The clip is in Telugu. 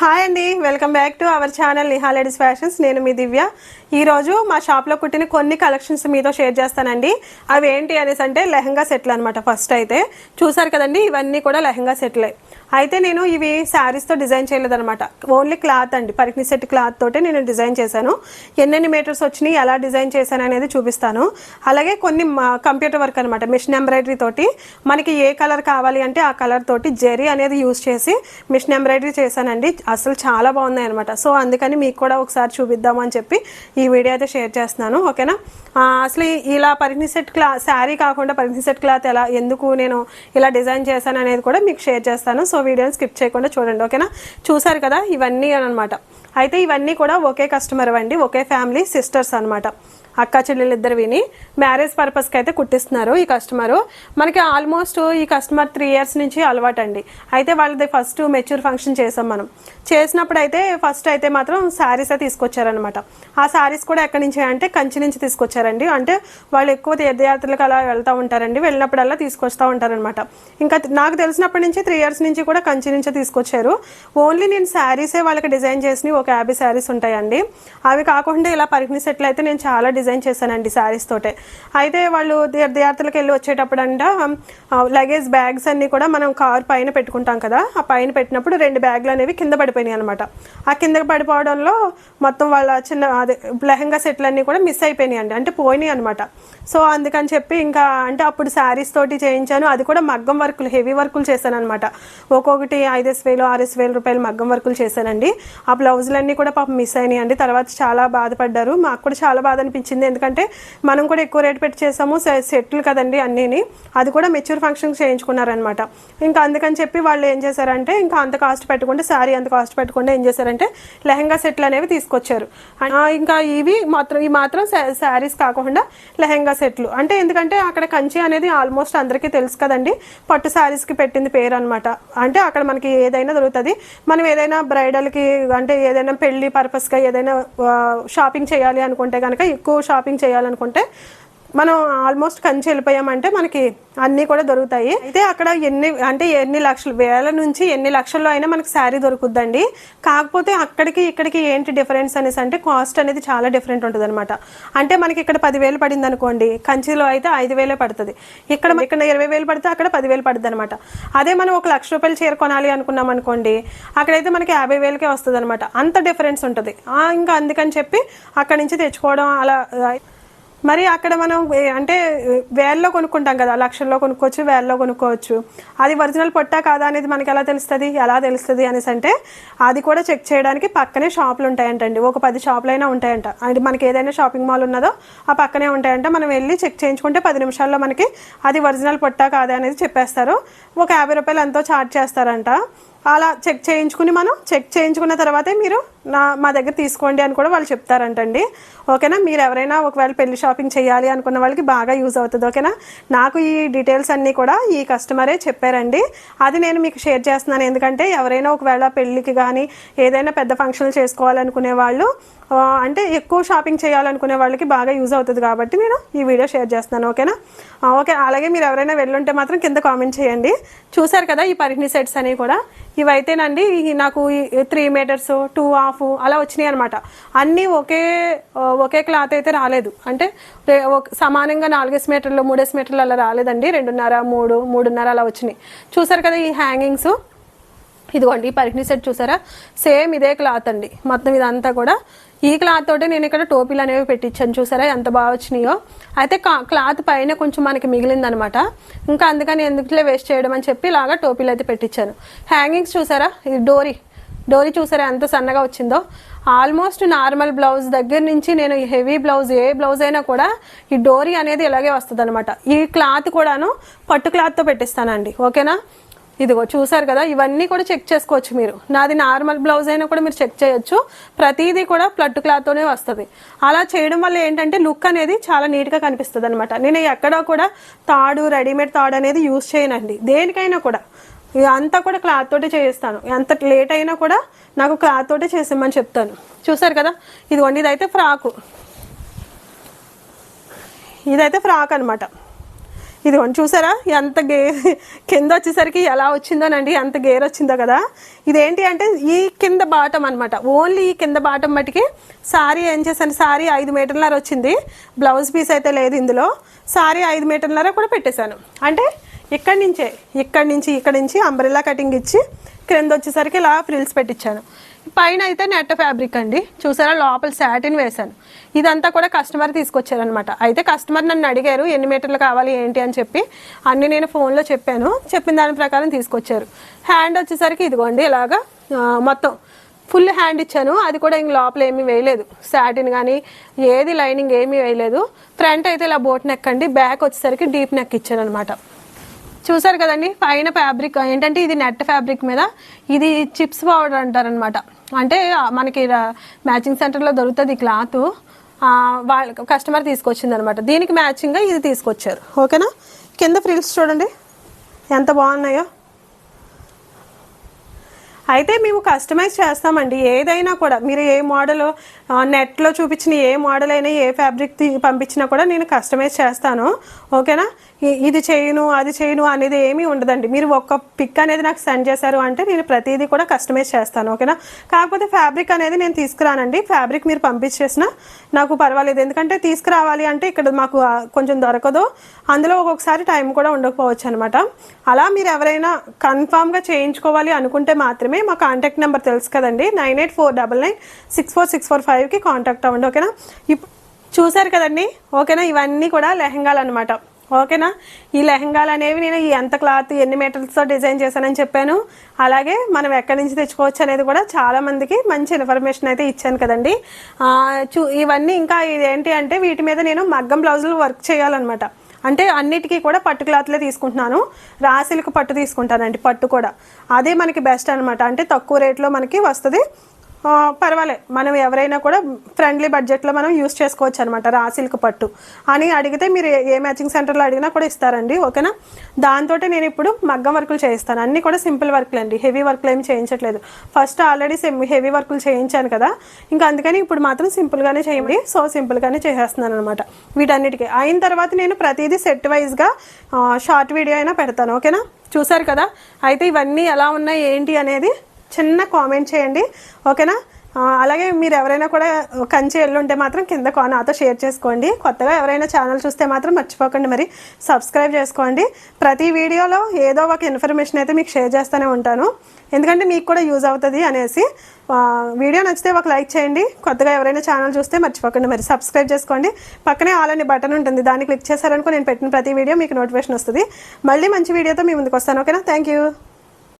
హాయ్ అండి welcome back to our channel Niha ladies fashions నేను మీ దివ్య. ఈరోజు మా షాప్లో కుట్టిన కొన్ని కలెక్షన్స్ మీతో షేర్ చేస్తానండి. అవి ఏంటి అనేసి అంటే లెహంగా సెట్లు అనమాట ఫస్ట్ అయితే. చూసారు కదండి ఇవన్నీ కూడా లెహంగా సెట్లే. అయితే నేను ఇవి శారీస్తో డిజైన్ చేయలేదనమాట ఓన్లీ క్లాత్ అండి. పరికిని సెట్ క్లాత్ తోటే నేను డిజైన్ చేశాను. ఎన్నెన్ని మీటర్స్ వచ్చినాయి ఎలా డిజైన్ చేశాను అనేది చూపిస్తాను. అలాగే కొన్ని కంప్యూటర్ వర్క్ అనమాట మిషన్ ఎంబ్రాయిడరీ తోటి మనకి ఏ కలర్ కావాలి అంటే ఆ కలర్ తోటి జెరీ అనేది యూజ్ చేసి మిషన్ ఎంబ్రాయిడరీ చేశానండి. అసలు చాలా బాగున్నాయి అనమాట సో అందుకని మీకు కూడా ఒకసారి చూపిద్దాము అని చెప్పి ఈ వీడియో అయితే షేర్ చేస్తున్నాను. ఓకేనా? అసలు ఇలా పరికిని సెట్ క్లా శారీ కాకుండా పరికిని సెట్ క్లాత్ ఎలా ఎందుకు నేను ఇలా డిజైన్ చేశాను అనేది కూడా మీకు షేర్ చేస్తాను. సో వీడియోని స్కిప్ చేయకుండా చూడండి ఓకేనా? చూసారు కదా ఇవన్నీ అనమాట. అయితే ఇవన్నీ కూడా ఒకే కస్టమర్ అండి ఒకే ఫ్యామిలీ సిస్టర్స్ అనమాట. అక్క చెల్లెలు ఇద్దరు విని మ్యారేజ్ పర్పస్కి అయితే కుట్టిస్తున్నారు ఈ కస్టమరు మనకి ఆల్మోస్ట్ ఈ కస్టమర్ త్రీ ఇయర్స్ నుంచి అలవాటు అండి అయితే వాళ్ళది ఫస్ట్ మెచ్యూర్ ఫంక్షన్ చేసాం మనం. చేసినప్పుడు అయితే ఫస్ట్ అయితే మాత్రం శారీస్ తీసుకొచ్చారనమాట ఆ శారీస్ కూడా ఎక్కడి నుంచి అంటే కంచి నుంచి తీసుకొచ్చారండి. అంటే వాళ్ళు ఎక్కువ తీర్థయాత్రలకు అలా వెళ్తూ ఉంటారండి. వెళ్ళినప్పుడల్లా తీసుకొస్తూ ఉంటారనమాట ఇంకా నాకు తెలిసినప్పటి నుంచి త్రీ ఇయర్స్ నుంచి కూడా కంచి నుంచే తీసుకొచ్చారు. ఓన్లీ నేను శారీసే వాళ్ళకి డిజైన్ చేసినవి ఒక యాభై శారీస్ ఉంటాయండి. అవి కాకుండా ఇలా పరికిణి సెట్లు అయితే నేను చాలా డిజైన్ చేశానండి శారీస్ తోటే. అయితే వాళ్ళు తీర్థయాత్రలకు వెళ్ళి వచ్చేటప్పుడు అంట లగేజ్ బ్యాగ్స్ అన్ని కూడా మనం కార్ పైన పెట్టుకుంటాం కదా ఆ పైన పెట్టినప్పుడు రెండు బ్యాగ్లు అనేవి కింద పడిపోయినాయి అనమాట ఆ కింద పడిపోవడంలో మొత్తం వాళ్ళ చిన్న అదే లెహంగా సెట్లు అన్నీ కూడా మిస్ అయిపోయినాయి అండి అంటే పోయినాయి అనమాట సో అందుకని చెప్పి ఇంకా అంటే అప్పుడు శారీస్ తోటి చేయించాను అది కూడా మగ్గం వర్కులు హెవీ వర్కులు చేశాను అనమాట ఒక్కొక్కటి ఐదేసి వేలు ఆరేసి వేల రూపాయలు మగ్గం వర్కులు చేశానండి. ఆ బ్లౌజులన్నీ కూడా పాపం మిస్ అయినాయి అండి తర్వాత చాలా బాధపడ్డారు మాకు కూడా చాలా బాధ అనిపించింది. ఎందుకంటే మనం కూడా ఎక్కువ రేట్ పెట్టి చేసాము. సెట్లు కదండి అన్నీని. అది కూడా మెచ్యూర్ ఫంక్షన్ చేయించుకున్నారనమాట ఇంకా అందుకని చెప్పి వాళ్ళు ఏం చేశారంటే ఇంకా అంత కాస్ట్ పెట్టుకుంటే శారీ అంత కాస్ట్ పెట్టుకుంటే ఏం చేశారంటే లెహంగా సెట్లు అనేవి తీసుకొచ్చారు. ఇంకా ఇవి మాత్రం ఈ మాత్రం శారీస్ కాకుండా లెహంగా సెట్లు. అంటే ఎందుకంటే అక్కడ కంచి అనేది ఆల్మోస్ట్ అందరికీ తెలుసు కదండి. పట్టు శారీస్కి పెట్టింది పేరు అనమాట అంటే అక్కడ మనకి ఏదైనా దొరుకుతుంది. మనం ఏదైనా బ్రైడల్కి అంటే ఏదైనా పెళ్ళి పర్పస్గా ఏదైనా షాపింగ్ చేయాలి అనుకుంటే కనుక ఎక్కువ షాపింగ్ చేయాలనుకుంటే మనం ఆల్మోస్ట్ కంచి వెళ్ళిపోయామంటే మనకి అన్నీ కూడా దొరుకుతాయి. అయితే అక్కడ ఎన్ని అంటే ఎన్ని లక్షలు వేల నుంచి ఎన్ని లక్షల్లో అయినా మనకి శారీ దొరుకుద్దండి. కాకపోతే అక్కడికి ఇక్కడికి ఏంటి డిఫరెన్స్ అనేసి అంటే కాస్ట్ అనేది చాలా డిఫరెంట్ ఉంటుంది అనమాట అంటే మనకి ఇక్కడ పదివేలు పడింది అనుకోండి కంచిలో అయితే ఐదు వేలే పడుతుంది. ఇక్కడ ఇక్కడ ఇరవై వేలు పడితే అక్కడ పదివేలు పడుతుంది అనమాట అదే మనం ఒక లక్ష రూపాయలు చీర కొనాలి అనుకున్నాం అనుకోండి అక్కడైతే మనకి యాభై వేలకే వస్తుంది అనమాట అంత డిఫరెన్స్ ఉంటుంది. ఇంకా అందుకని చెప్పి అక్కడి నుంచి తెచ్చుకోవడం అలా మరి అక్కడ మనం అంటే వేల్లో కొనుక్కుంటాం కదా లక్షల్లో కొనుక్కోవచ్చు వేల్లో కొనుక్కోవచ్చు. అది ఒరిజినల్ పొట్టా కాదా అనేది మనకి ఎలా తెలుస్తుంది? ఎలా తెలుస్తుంది అనేసి అంటే అది కూడా చెక్ చేయడానికి పక్కనే షాపులు ఉంటాయంటండి. ఒక పది షాపులు అయినా ఉంటాయంట. అంటే మనకి ఏదైనా షాపింగ్ మాల్ ఉన్నదో ఆ పక్కనే ఉంటాయంట. మనం వెళ్ళి చెక్ చేయించుకుంటే పది నిమిషాల్లో మనకి అది ఒరిజినల్ పొట్టా కాదా అనేది చెప్పేస్తారు. ఒక యాభై రూపాయలు ఎంతో ఛార్జ్ చేస్తారంట. అలా చెక్ చేయించుకుని మనం చెక్ చేయించుకున్న తర్వాతే మీరు నా మా దగ్గర తీసుకోండి అని కూడా వాళ్ళు చెప్తారంటండి. ఓకేనా? మీరు ఎవరైనా ఒకవేళ పెళ్ళి షాపింగ్ చేయాలి అనుకున్న వాళ్ళకి బాగా యూజ్ అవుతుంది. ఓకేనా? నాకు ఈ డీటెయిల్స్ అన్నీ కూడా ఈ కస్టమరే చెప్పారండి. అది నేను మీకు షేర్ చేస్తున్నాను. ఎందుకంటే ఎవరైనా ఒకవేళ పెళ్ళికి కానీ ఏదైనా పెద్ద ఫంక్షన్లు చేసుకోవాలనుకునే వాళ్ళు అంటే ఎక్కువ షాపింగ్ చేయాలనుకునే వాళ్ళకి బాగా యూజ్ అవుతుంది కాబట్టి నేను ఈ వీడియో షేర్ చేస్తున్నాను. ఓకేనా? ఓకే. అలాగే మీరు ఎవరైనా వెళ్ళుంటే మాత్రం కింద కామెంట్ చేయండి. చూసారు కదా ఈ పరిహిణి సెట్స్ అనేవి కూడా? ఇవైతేనండి ఈ నాకు త్రీ మీటర్స్ టూ హాఫ్ అలా వచ్చినాయి అనమాట అన్నీ ఒకే ఒకే క్లాత్ అయితే రాలేదు. అంటే ఒక- సమానంగా నాలుగేసి మీటర్లు మూడేసి మీటర్లు అలా రాలేదండి. రెండున్నర మూడు మూడున్నర అలా వచ్చినాయి. చూసారు కదా ఈ హ్యాంగింగ్స్ ఇదిగోండి ఈ పరిహ్ని సెట్ చూసారా? సేమ్ ఇదే క్లాత్ అండి. మొత్తం ఇదంతా కూడా. ఈ క్లాత్ తోటే నేను ఇక్కడ టోపీలు అనేవి పెట్టించాను. చూసారా ఎంత బాగా వచ్చినాయో. అయితే క్లాత్ పైన కొంచెం మనకి మిగిలిందనమాట. ఇంకా అందుకని ఎందుకులే వేస్ట్ చేయడం అని చెప్పి ఇలాగా టోపీలు అయితే పెట్టించాను. హ్యాంగింగ్స్ చూసారా? ఇది డోరీ. డోరీ చూసారా ఎంత సన్నగా వచ్చిందో. ఆల్మోస్ట్ నార్మల్ బ్లౌజ్ దగ్గర నుంచి నేను ఈ హెవీ బ్లౌజ్ ఏ బ్లౌజ్ అయినా కూడా ఈ డోరీ అనేది ఇలాగే వస్తుంది ఈ క్లాత్ కూడాను పట్టు క్లాత్తో పెట్టిస్తానండి. ఓకేనా? ఇదిగో చూసారు కదా? ఇవన్నీ కూడా చెక్ చేసుకోవచ్చు మీరు. నాది నార్మల్ బ్లౌజ్ అయినా కూడా మీరు చెక్ చేయొచ్చు. ప్రతిదీ కూడా ప్లట్ క్లాత్తోనే వస్తుంది. అలా చేయడం వల్ల ఏంటంటే లుక్ అనేది చాలా నీట్గా కనిపిస్తుంది అనమాట నేను ఎక్కడ కూడా తాడు రెడీమేడ్ తాడు అనేది యూజ్ చేయనండి. దేనికైనా కూడా. ఇక అంతా కూడా క్లాత్ తోటే చేయిస్తాను. ఎంత లేట్ అయినా కూడా నాకు క్లాత్ తోటే చేసేమని చెప్తాను. చూసారు కదా? ఇదిగోండి ఇదైతే ఫ్రాకు. ఇదైతే ఫ్రాక్ అనమాట ఇదిగోండి చూసారా? ఎంత గే కింద వచ్చేసరికి ఎలా వచ్చిందోనండి ఎంత గేర్ వచ్చిందో కదా. ఇదేంటి అంటే ఈ కింద బాటం అనమాట ఓన్లీ ఈ కింద బాటం మటుకి సారీ ఏం చేశాను? సారీ ఐదు మీటర్లర వచ్చింది. బ్లౌజ్ పీస్ అయితే లేదు ఇందులో. సారీ ఐదు మీటర్లర కూడా పెట్టేశాను. అంటే ఇక్కడి నుంచే ఇక్కడి నుంచి ఇక్కడి నుంచి అంబ్రెల్లా కటింగ్ ఇచ్చి క్రింద వచ్చేసరికి ఇలా ఫ్రిల్స్ పెట్టించాను పైన అయితే నెట్ ఫ్యాబ్రిక్ అండి. చూసారా? లోపల శాటిన్ వేశాను. ఇదంతా కూడా కస్టమర్ తీసుకొచ్చారనమాట అయితే కస్టమర్ నన్ను అడిగారు ఎన్ని మీటర్లు కావాలి ఏంటి? అని చెప్పి. అన్ని నేను ఫోన్లో చెప్పాను. చెప్పిన దాని ప్రకారం తీసుకొచ్చారు. హ్యాండ్ వచ్చేసరికి ఇదిగోండి ఇలాగా మొత్తం ఫుల్ హ్యాండ్ ఇచ్చాను. అది కూడా ఇంక లోపల ఏమీ వేయలేదు. శాటిన్ కానీ ఏది లైనింగ్ ఏమీ వేయలేదు. ఫ్రంట్ అయితే ఇలా బోట్ నెక్ అండి. బ్యాక్ వచ్చేసరికి డీప్ నెక్ ఇచ్చాను అనమాట చూసారు కదండి పైన ఫ్యాబ్రిక్ ఏంటంటే ఇది నెట్ ఫ్యాబ్రిక్ మీద ఇది చిప్స్ పౌడర్ అంటారనమాట అంటే మనకి మ్యాచింగ్ సెంటర్లో దొరుకుతుంది ఈ క్లాత్ వాళ్ళ కస్టమర్ తీసుకొచ్చింది అనమాట దీనికి మ్యాచింగ్గా ఇది తీసుకొచ్చారు. ఓకేనా? కింద ఫ్రిల్స్ చూడండి. ఎంత బాగున్నాయో. అయితే మేము కస్టమైజ్ చేస్తామండి. ఏదైనా కూడా మీరు ఏ మోడల్ నెట్లో చూపించిన ఏ మోడల్ అయినా ఏ ఫ్యాబ్రిక్ పంపించినా కూడా నేను కస్టమైజ్ చేస్తాను. ఓకేనా? ఇది చేయను అది చేయను అనేది ఏమీ ఉండదండి. మీరు ఒక్క పిక్ అనేది నాకు సెండ్ చేశారు అంటే నేను ప్రతిదీ కూడా కస్టమైజ్ చేస్తాను. ఓకేనా? కాకపోతే ఫ్యాబ్రిక్ అనేది నేను తీసుకురానండి. ఫ్యాబ్రిక్ మీరు పంపించేసినా నాకు పర్వాలేదు. ఎందుకంటే తీసుకురావాలి అంటే ఇక్కడ మాకు కొంచెం దొరకదు. అందులో ఒక్కొక్కసారి టైం కూడా ఉండకపోవచ్చు అనమాట అలా మీరు ఎవరైనా కన్ఫామ్గా చేయించుకోవాలి అనుకుంటే మాత్రమే మా కాంటాక్ట్ నెంబర్ తెలుసు కదండి. Nine eight four double nine six four six four ఫైవ్కి కాంటాక్ట్ అవ్వండి ఓకేనా? ఇప్పుడు చూసారు కదండి? ఓకేనా? ఇవన్నీ కూడా లెహంగాలు అనమాట ఓకేనా? ఈ లెహంగాలు అనేవి నేను ఎంత క్లాత్ ఎన్ని మీటర్స్తో డిజైన్ చేశానని చెప్పాను. అలాగే మనం ఎక్కడి నుంచి తెచ్చుకోవచ్చు అనేది కూడా చాలామందికి మంచి ఇన్ఫర్మేషన్ అయితే ఇచ్చాను కదండి. చూ ఇవన్నీ ఇంకా ఇదేంటి అంటే వీటి మీద నేను మగ్గం బ్లౌజులు వర్క్ చేయాలన్నమాట. అంటే అన్నిటికీ కూడా పట్టు క్లాత్లే తీసుకుంటున్నాను. రాసిలకు పట్టు తీసుకుంటానండి పట్టు కూడా. అదే మనకి బెస్ట్ అనమాట అంటే తక్కువ రేట్లో మనకి వస్తుంది. పర్వాలే. మనం ఎవరైనా కూడా ఫ్రెండ్లీ బడ్జెట్లో మనం యూస్ చేసుకోవచ్చు అనమాట రా సిల్క్ పట్టు. అని అడిగితే మీరు ఏ- మ్యాచింగ్ సెంటర్లో అడిగినా కూడా ఇస్తారండి ఓకేనా? దాంతో నేను ఇప్పుడు మగ్గం వర్కులు చేయిస్తాను. అన్నీ కూడా సింపుల్ వర్క్లు అండి హెవీ వర్క్లు ఏమి చేయించట్లేదు. ఫస్ట్ ఆల్రెడీ హెవీ వర్కులు చేయించాను కదా ఇంకా అందుకని ఇప్పుడు మాత్రం సింపుల్గానే చేయండి. సో సింపుల్గానే చేసేస్తున్నాను అనమాట వీటన్నిటికీ. అయిన తర్వాత నేను ప్రతిదీ సెట్ వైజ్గా షార్ట్ వీడియో అయినా పెడతాను ఓకేనా? చూసారు కదా? అయితే ఇవన్నీ ఎలా ఉన్నాయి ఏంటి అనేది చిన్న కామెంట్ చేయండి ఓకేనా? అలాగే మీరు ఎవరైనా కూడా కంచి ఎల్లుంటే మాత్రం కింద నాతో షేర్ చేసుకోండి. కొత్తగా ఎవరైనా ఛానల్ చూస్తే మాత్రం మర్చిపోకండి మరి. సబ్స్క్రైబ్ చేసుకోండి. ప్రతి వీడియోలో ఏదో ఒక ఇన్ఫర్మేషన్ అయితే మీకు షేర్ చేస్తూనే ఉంటాను. ఎందుకంటే మీకు కూడా యూజ్ అవుతుంది అనేసి. వీడియో నచ్చితే ఒక లైక్ చేయండి. కొత్తగా ఎవరైనా ఛానల్ చూస్తే మర్చిపోకండి మరి. సబ్స్క్రైబ్ చేసుకోండి. పక్కనే ఆల్ అనే బటన్ ఉంటుంది. దాన్ని క్లిక్ చేశారనుకో నేను పెట్టిన ప్రతి వీడియో మీకు నోటిఫికేషన్ వస్తుంది. మళ్ళీ మంచి వీడియోతో మీ ముందుకు వస్తాను. ఓకేనా? Thank you